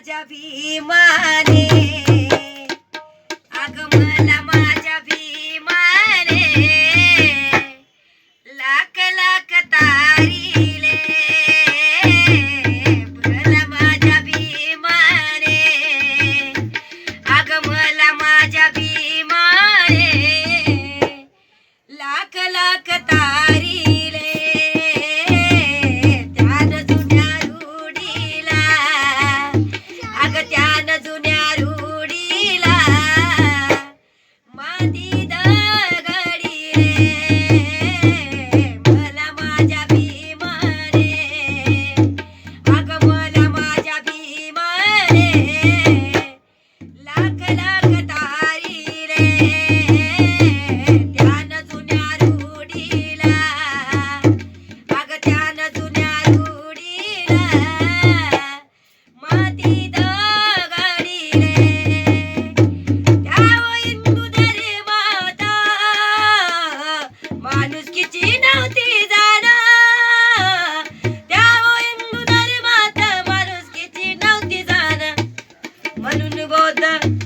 माझ्या भीमाने. अग माझ्या भीमाने. लाख लाख तारीले. मला lakh Nadida. Bye.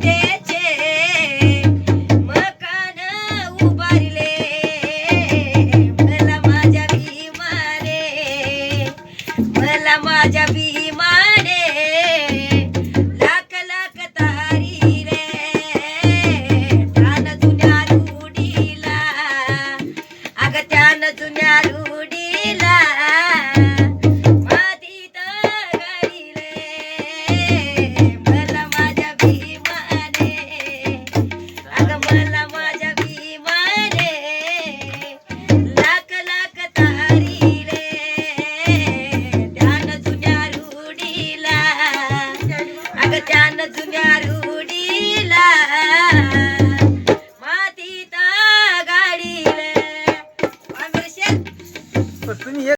Yeah. day. माझ्या जुन्या रूढीला